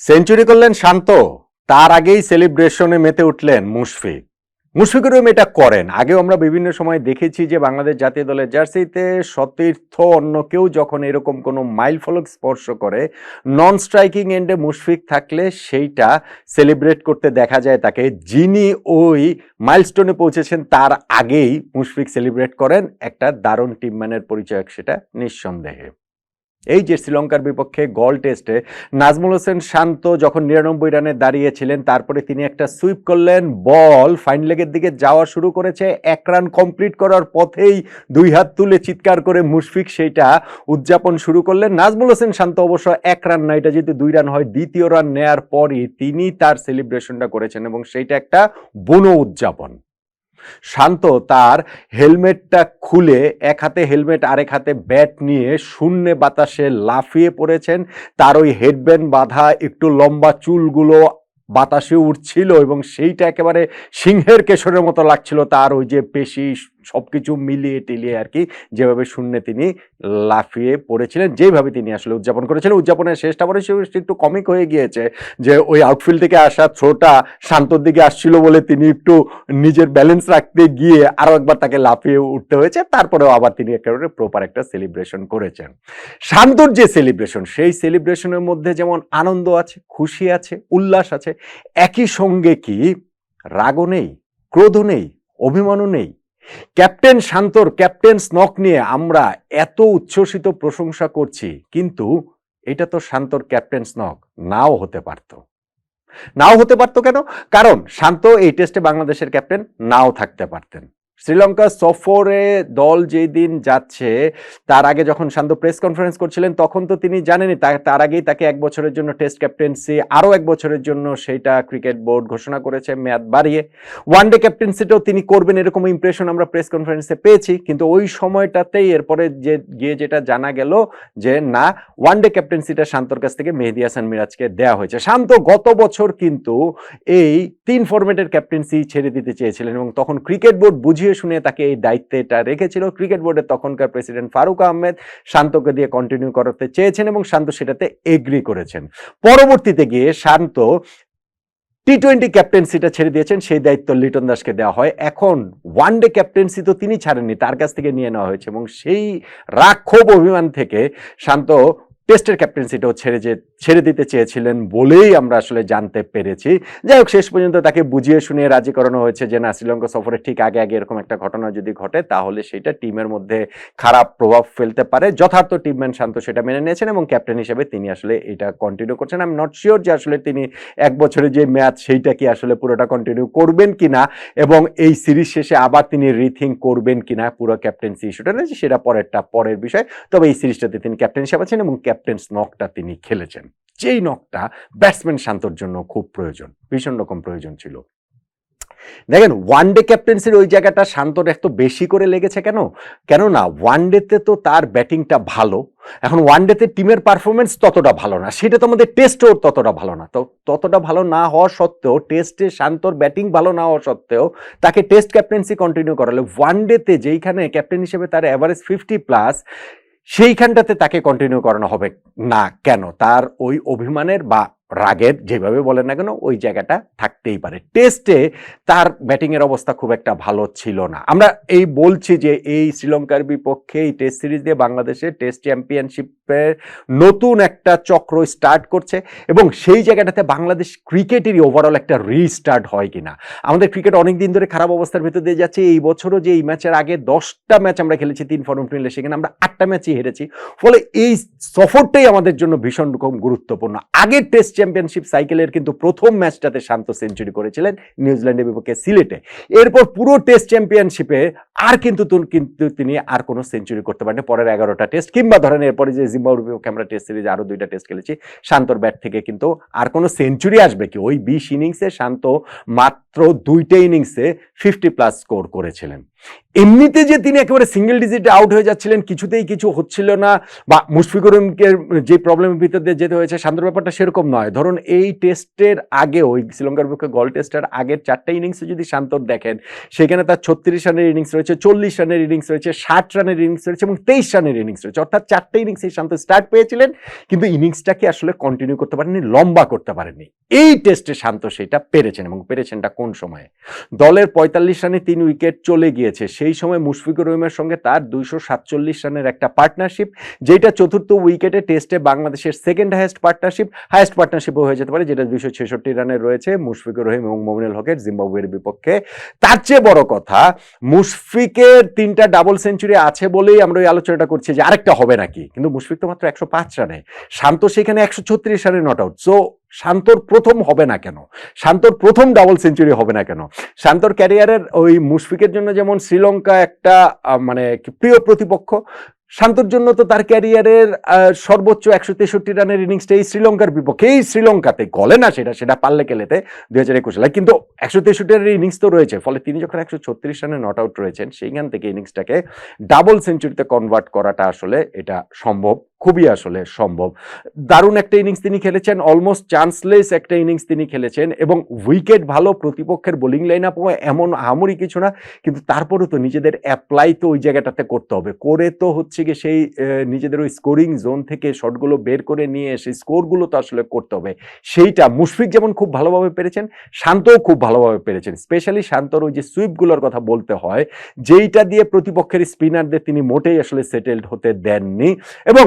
Century করলেন শান্ত। তার আগেই সেলিব্রেশনে মেতে উঠলেন মুশফিক। মুশফিকুরও এটা করেন। আগেও আমরা বিভিন্ন সময় দেখেছি যে বাংলাদেশ জাতীয় দলের জার্সিতে সতীর্থ অন্য কেউ যখন এরকম কোনো মাইল ফলক স্পর্শ করে নন স্ট্রাইকিং এন্ডে মুশফিক থাকলে সেইটা সেলিব্রেট করতে দেখা যায় তাকে। যিনি ওই মাইলস্টোনে পৌঁছেছেন, তার আগেই মুশফিক সেলিব্রেট করেন। একটা দারুণ টিমম্যানের পরিচয় সেটা নিঃসন্দেহে। এই যে শ্রীলঙ্কার বিপক্ষে গল টেস্টে নাজমুল হোসেন শান্ত যখন নিরানব্বই রানে দাঁড়িয়েছিলেন, তারপরে তিনি একটা সুইপ করলেন বল ফাইন লেগের দিকে যাওয়া শুরু করেছে, এক রান কমপ্লিট করার পথেই দুই হাত তুলে চিৎকার করে মুশফিক সেইটা উদযাপন শুরু করলেন। নাজমুল হোসেন শান্ত অবশ্য এক রান না, এটা যেহেতু দুই রান হয়, দ্বিতীয় রান নেয়ার পরই তিনি তার সেলিব্রেশনটা করেছেন এবং সেইটা একটা বনো উদযাপন। শান্ত তার হেলমেটটা খুলে এক হাতে হেলমেট, আরেক হাতে ব্যাট নিয়ে শূন্যে বাতাসে লাফিয়ে পড়েছেন। তার ওই হেডব্যান্ড বাঁধা, একটু লম্বা চুলগুলো বাতাসে উঠছিল এবং সেইটা একেবারে সিংহের কেশরের মতো লাগছিল। তার ওই যে পেশি সবকিছু মিলিয়ে টিলিয়ে আর কি যেভাবে শূন্যে তিনি লাফিয়ে পড়েছিলেন, যেভাবে তিনি আসলে উদযাপন করেছিলেন। উদযাপনের শেষটা পরে একটু কমিক হয়ে গিয়েছে যে ওই আউটফিল্ড থেকে আসা থ্রোটা শান্তর দিকে আসছিল বলে তিনি একটু নিজের ব্যালেন্স রাখতে গিয়ে আরও একবার তাকে লাফিয়ে উঠতে হয়েছে। তারপরেও আবার তিনি একেবারে প্রপার একটা সেলিব্রেশন করেছেন। শান্তর যে সেলিব্রেশন সেই সেলিব্রেশনের মধ্যে যেমন আনন্দ আছে, খুশি আছে, উল্লাস আছে, একই সঙ্গে কি রাগও নেই, ক্রোধও নেই, অভিমানও নেই ক্যাপ্টেন শান্তর ক্যাপ্টেন স্নক নিয়ে আমরা এত উচ্ছ্বসিত প্রশংসা করছি, কিন্তু এটা তো শান্তর ক্যাপ্টেন স্নক নাও হতে পারত। নাও হতে পারত কেন? কারণ শান্ত এই টেস্টে বাংলাদেশের ক্যাপ্টেন নাও থাকতে পারতেন। শ্রীলঙ্কা সফরে দল যেই দিন যাচ্ছে, তার আগে যখন শান্ত প্রেস কনফারেন্স করছিলেন, তখন তো তিনি জানেনই, তা- তার আগেই তাকে এক বছরের জন্য টেস্ট ক্যাপ্টেন্সি, আরও এক বছরের জন্য সেইটা ক্রিকেট বোর্ড ঘোষণা করেছে, মেয়াদ বাড়িয়ে। ওয়ান ডে ক্যাপ্টেন্সিটাও তিনি করবেন এরকম ইমপ্রেশন আমরা প্রেস কনফারেন্সে পেয়েছি, কিন্তু ওই সময়টাতেই এরপরে যে, গিয়ে যেটা জানা গেল যে, না, ওয়ান ডে ক্যাপ্টেন্সিটা শান্তর কাছ থেকে মেহেদি হাসান মিরাজকে দেওয়া হয়েছে। শান্ত গত বছর কিন্তু এই তিন ফরম্যাটের ক্যাপ্টেন্সি ছেড়ে দিতে চেয়েছিলেন এবং তখন ক্রিকেট বোর্ড বুঝিয়ে শুনে তাকে এই দায়িত্বটা রেখেছিল। ক্রিকেট বোর্ডের তখনকার প্রেসিডেন্ট ফারুক আহমেদ শান্তকে দিয়ে কন্টিনিউ করাতে চেয়েছেন এবং শান্ত সেটাতে এগ্রি করেছেন। পরবর্তীতে গিয়ে শান্ত টি টোয়েন্টি ক্যাপ্টেন্সিটা ছেড়ে দিয়েছেন। সেই দায়িত্ব লিটন দাসকে দেওয়া হয়। এখন ওয়ান ডে ক্যাপ্টেন্সি তো তিনি ছাড়েননি, তার কাছ থেকে নিয়ে নেওয়া হয়েছে এবং সেই রাগ অভিমান থেকে শান্ত টেস্টের ক্যাপ্টেন্সিটাও ছেড়ে যে, ছেড়ে দিতে চেয়েছিলেন বলেই আমরা আসলে জানতে পেরেছি। যাই হোক, শেষ পর্যন্ত তাকে বুঝিয়ে শুনিয়ে রাজি করানো হয়েছে যে, না, শ্রীলঙ্কা সফরের ঠিক আগে আগে এরকম একটা ঘটনা যদি ঘটে, তাহলে সেটা টিমের মধ্যে খারাপ প্রভাব ফেলতে পারে। যথার্থ টিমম্যান শান্ত সেটা মেনে নিয়েছেন এবং ক্যাপ্টেন হিসেবে তিনি আসলে এটা কন্টিনিউ করছেন। আমি নট শিওর যে, আসলে তিনি এক বছরের যে ম্যাচ, সেইটা কি আসলে পুরোটা কন্টিনিউ করবেন কিনা এবং এই সিরিজ শেষে আবার তিনি রিথিঙ্ক করবেন কিনা পুরো ক্যাপ্টেন্সি ইস্যুটা সেটা পরেরটা, পরের বিষয়। তবে এই সিরিজটাতে তিনি ক্যাপ্টেন হিসেবে আছেন এবং ক্যাপ্টেন্স নকটা তিনি খেলেছেন। যেই নকটা ব্যাটসম্যান শান্তর জন্য খুব প্রয়োজন, ভীষণ রকম প্রয়োজন ছিল। দেখেন ওয়ান ডে ক্যাপ্টেন্সির ওই জায়গাটা শান্তর এত বেশি করে লেগেছে কেন? কেননা ওয়ান ডেতে তো তার ব্যাটিংটা ভালো, এখন ওয়ান ডেতে টিমের পারফরমেন্স ততটা ভালো না। সেটা তো আমাদের টেস্টেও ততটা ভালো না। তো ততটা ভালো না হওয়া সত্ত্বেও টেস্টে শান্তর ব্যাটিং ভালো না হওয়া সত্ত্বেও, তাকে টেস্ট ক্যাপ্টেন্সি কন্টিনিউ করালে ওয়ান ডেতে যেইখানে ক্যাপ্টেন হিসেবে তার অ্যাভারেজ ফিফটি প্লাস সেইখানটাতে তাকে কন্টিনিউ করানো হবে। না কেন? তার ওই অভিমানের বা রাগের যেভাবে বলেন না কেন, ওই জায়গাটা থাকতেই পারে। টেস্টে তার ব্যাটিংয়ের অবস্থা খুব একটা ভালো ছিল না। আমরা এই বলছি যে এই শ্রীলঙ্কার বিপক্ষে এই টেস্ট সিরিজ দিয়ে বাংলাদেশের টেস্ট চ্যাম্পিয়নশিপের নতুন একটা চক্র স্টার্ট করছে এবং সেই জায়গাটাতে বাংলাদেশ ক্রিকেটেরই ওভারঅল একটা রিস্টার্ট হয় কিনা। আমাদের ক্রিকেট অনেক দিন ধরে খারাপ অবস্থার ভিতর দিয়ে যাচ্ছে। এই বছরও যে এই ম্যাচের আগে দশটা ম্যাচ আমরা খেলেছি, তিন ফর্ম মিলে সেখানে আমরা আটটা ম্যাচই হেরেছি। ফলে এই সফরটাই আমাদের জন্য ভীষণ রকম গুরুত্বপূর্ণ। আগের টেস্ট চ্যাম্পিয়নশিপ সাইকেলের কিন্তু প্রথম ম্যাচটাতে শান্ত সেঞ্চুরি করেছিলেন নিউজিল্যান্ডের বিপক্ষে সিলেটে। এরপর পুরো টেস্ট চ্যাম্পিয়নশিপে আর কিন্তু কিন্তু তিনি আর কোনো সেঞ্চুরি করতে পারেন পরের এগারোটা টেস্ট কিংবা ধরেন এরপরে যে জিম্বাবুর বিপক্ষে আমরা টেস্ট সিরিজে আরও দুইটা টেস্ট খেলেছি, শান্তর ব্যাট থেকে কিন্তু আর কোনো সেঞ্চুরি আসবে কি? ওই বিশ ইনিংসে শান্ত মাত্র দুইটা ইনিংসে ফিফটি প্লাস স্কোর করেছিলেন। এমনিতে যে তিনি একেবারে সিঙ্গেল ডিজিটে আউট হয়ে যাচ্ছিলেন, কিছুতেই কিছু হচ্ছিল না, বা মুশফিকুরকে যে প্রবলেমের ভিতর দিয়ে যেতে হয়েছে শান্তর ব্যাপারটা সেরকম নয়। ধরুন এই টেস্টের আগে ওই শ্রীলঙ্কার পক্ষে গল টেস্টের আগের চারটে ইনিংসে যদি শান্তর দেখেন, সেখানে তার ছত্রিশ রানের ইনিংস রয়েছে, চল্লিশ রানের ইনিংস রয়েছে, ষাট রানের ইনিংস রয়েছে এবং তেইশ রানের ইনিংস রয়েছে। অর্থাৎ চারটা ইনিংসে শান্ত স্টার্ট পেয়েছিলেন, কিন্তু ইনিংসটাকে আসলে কন্টিনিউ করতে পারেননি, লম্বা করতে পারেননি। এই টেস্টে শান্ত সেটা পেরেছেন, এবং পেরেছেনটা কোন সময়ে? দলের পঁয়তাল্লিশ রানে তিন উইকেট চলে গিয়েছে সেই সময় মুশফিকুর রহিমের সঙ্গে তার দুইশো সাতচল্লিশ রানের একটা পার্টনারশিপ যেটা চতুর্থ উইকেটে টেস্টে বাংলাদেশের সেকেন্ড হায়েস্ট পার্টনারশিপ হায়েস্ট পার্টনারশিপও হয়ে যেতে পারে, যেটা দুইশো ছেষট্টি রানের রয়েছে মুশফিকুর রহিম এবং মোমিনুল হকের জিম্বাবুয়ের বিপক্ষে। তার চেয়ে বড় কথা, মুশফিকের তিনটা ডাবল সেঞ্চুরি আছে বলেই আমরা ওই আলোচনাটা করছি যে আরেকটা হবে নাকি? কিন্তু মুশফিক তো মাত্র একশো পাঁচ রানে, শান্ত সেখানে একশো ছত্রিশ রানে নট আউট সো শান্তর প্রথম হবে না কেন? শান্তর প্রথম ডাবল সেঞ্চুরি হবে না কেন? শান্তর ক্যারিয়ারের ওই মুশফিকের জন্য যেমন শ্রীলঙ্কা একটা মানে প্রিয় প্রতিপক্ষ, শান্তর জন্য তো তার ক্যারিয়ারের সর্বোচ্চ একশো তেষট্টি রানের ইনিংসটা এই শ্রীলঙ্কার বিপক্ষে, এই শ্রীলঙ্কাতে গলে না সেটা সেটা পারলে কেলেতে দুই হাজার একুশ সালে। কিন্তু একশো তেষট্টি রানের ইনিংস তো রয়েছে, ফলে তিনি যখন একশো ছত্রিশ রানে নট আউট রয়েছেন, সেইখান থেকে ইনিংসটাকে ডাবল সেঞ্চুরিতে কনভার্ট করাটা আসলে এটা সম্ভব। খুবই আসলে সম্ভব। দারুণ একটা ইনিংস তিনি খেলেছেন অলমোস্ট চান্সলেস একটা ইনিংস তিনি খেলেছেন এবং উইকেট ভালো, প্রতিপক্ষের বোলিং লাইন আপ এমন আহামরি কিছু না, কিন্তু তারপরেও তো নিজেদের অ্যাপ্লাই তো ওই জায়গাটাতে করতে হবে। করে তো হচ্ছে গিয়ে সেই নিজেদের ওই স্কোরিং জোন থেকে শটগুলো বের করে নিয়ে এসে স্কোরগুলো তো আসলে করতে হবে। সেইটা মুশফিক যেমন খুব ভালোভাবে পেরেছেন, শান্তও খুব ভালোভাবে পেরেছেন। স্পেশালি শান্তর ওই যে সুইপগুলোর কথা বলতে হয়, যেইটা দিয়ে প্রতিপক্ষের স্পিনারদের তিনি মোটেই আসলে সেটেলড হতে দেননি এবং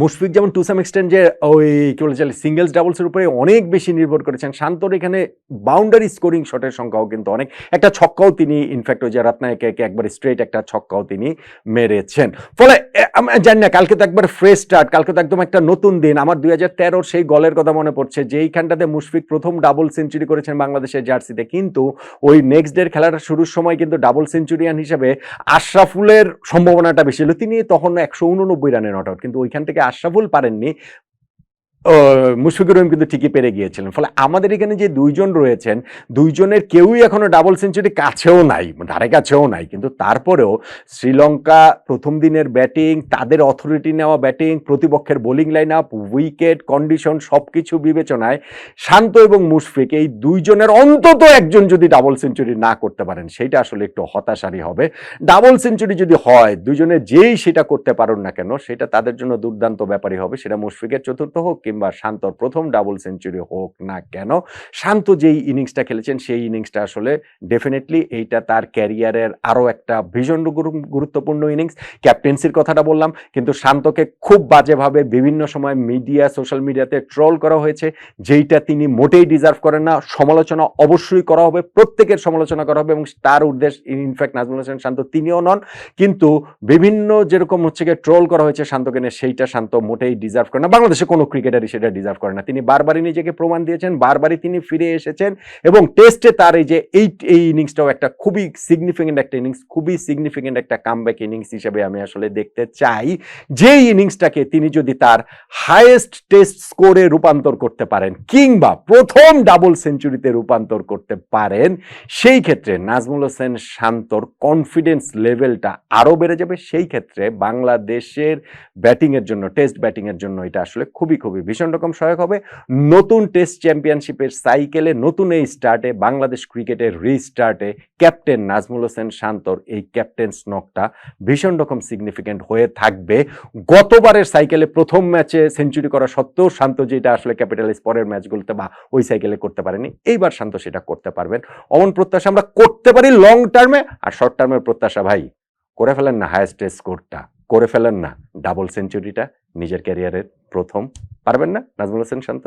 মুশফিক যেমন টু সাম এক্সটেন্ট যে ওই, কি বলে চলে সিঙ্গেলস ডাবলসের উপরে অনেক বেশি নির্ভর করেছেন। শান্তর এখানে বাউন্ডারি স্কোরিং শটের সংখ্যাও কিন্তু অনেক, একটা ছক্কাও তিনি ইনফ্যাক্ট ওই যে রত্নায়কে একবার স্ট্রেট একটা ছক্কাও তিনি মেরেছেন। ফলে জানি না, কালকে তো একবার ফ্রেশ স্টার্ট কালকে তো একদম একটা নতুন দিন। আমার দুই হাজার তেরোর সেই গলের কথা মনে পড়ছে যে এইখানটাতে মুশফিক প্রথম ডাবল সেঞ্চুরি করেছেন বাংলাদেশের জার্সিতে। কিন্তু ওই নেক্সট ডের খেলাটা শুরুর সময় কিন্তু ডাবল সেঞ্চুরিয়ান হিসেবে আশরাফুলের সম্ভাবনাটা বেশি ছিল তিনি তখন একশো উননব্বই রানে নট আউট কিন্তু ওইখান থেকে আশরাফুল পারেননি। মুশফিকুর রহিম কিন্তু ঠিকই পেরে গিয়েছিলেন। ফলে আমাদের এখানে যে দুইজন রয়েছেন, দুইজনের কেউই এখনও ডাবল সেঞ্চুরি কাছেও নাই, ধারে কাছেও নাই। কিন্তু তারপরেও শ্রীলঙ্কা প্রথম দিনের ব্যাটিং তাদের অথরিটি নেওয়া ব্যাটিং প্রতিপক্ষের bowling line up wicket condition সব কিছু বিবেচনায় শান্ত এবং মুশফিক এই দুইজনের অন্তত একজন যদি ডাবল সেঞ্চুরি না করতে পারেন সেটা আসলে একটু হতাশারই হবে। ডাবল সেঞ্চুরি যদি হয় দুজনে যেই সেটা করতে পারুন না কেন, সেটা তাদের জন্য দুর্দান্ত ব্যাপারই হবে, সেটা মুশফিকের চতুর্থ হোক কিংবা শান্তর প্রথম ডাবল সেঞ্চুরি হোক না কেন, শান্ত যেই ইনিংসটা খেলেছেন সেই ইনিংসটা আসলে ডেফিনেটলি এইটা তার ক্যারিয়ারের আরও একটা ভীষণ গুরুত্বপূর্ণ ইনিংস। ক্যাপ্টেন্সির কথাটা বললাম, কিন্তু শান্তকে খুব বাজেভাবে বিভিন্ন সময় মিডিয়া সোশ্যাল মিডিয়াতে ট্রোল করা হয়েছে, যেইটা তিনি মোটেই ডিজার্ভ করেন না। সমালোচনা অবশ্যই করা হবে, প্রত্যেকের সমালোচনা করা হবে এবং তার উদ্দেশ্য ইনফ্যাক্ট নাজমুল হোসেন শান্ত তিনিও নন। কিন্তু বিভিন্ন যেরকম হচ্ছে ট্রোল করা হয়েছে শান্তকে নিয়ে, সেইটা শান্ত মোটেই ডিজার্ভ করে না। বাংলাদেশে কোনো ক্রিকেটারই সেটা ডিজার্ভ করে না। তিনি বারবারই নিজেকে প্রমাণ দিয়েছেন, বারবারই তিনি ফিরে এসেছেন এবং টেস্টে তার এই যে এই এই ইনিংসটাও একটা খুবই সিগনিফিকেন্ট একটা ইনিংস খুবই সিগনিফিকেন্ট একটা কামব্যাক ইনিংস হিসেবে আমি আসলে দেখতে চাই। যেই ইনিংসটাকে তিনি যদি তার হাইয়েস্ট টেস্ট স্কোরে রূপান্তর করতে পারেন কিংবা প্রথম ডাবল সেঞ্চুরিতে রূপান্তর করতে পারেন, সেই ক্ষেত্রে নাজমুল হোসেন শান্তর কনফিডেন্স লেভেলটা আরও বেড়ে যাবে। সেই ক্ষেত্রে বাংলাদেশের ব্যাটিংয়ের জন্য টেস্ট ব্যাটিংয়ের জন্য এটা আসলে খুবই খুবই ভীষণ রকম সহায়ক হবে। নতুন টেস্ট চ্যাম্পিয়নশিপের সাইকেলে, নতুন এই স্টার্টে, বাংলাদেশ ক্রিকেটের রিস্টার্টে ক্যাপ্টেন নাজমুল হোসেন শান্তর এই ক্যাপ্টেন স্নকটা ভীষণ রকম সিগনিফিকেন্ট হয়ে থাকবে। গতবারের সাইকেলে প্রথম ম্যাচে সেঞ্চুরি করা সত্ত্বেও শান্ত যেটা আসলে ক্যাপিটালাইজ পরের ম্যাচগুলোতে বা ওই সাইকেলে করতে পারেনি, এইবার শান্ত সেটা করতে পারবেন। অমন প্রত্যাশা আমরা করতে পারি লং টার্মে আর শর্ট টার্মের প্রত্যাশা ভাই, করে ফেলেন না হায়েস্ট স্কোরটা করে ফেলেন না ডাবল সেঞ্চুরিটা নিজের ক্যারিয়ারের প্রথম। পারবেন না? নাজমুল হোসেন শান্ত?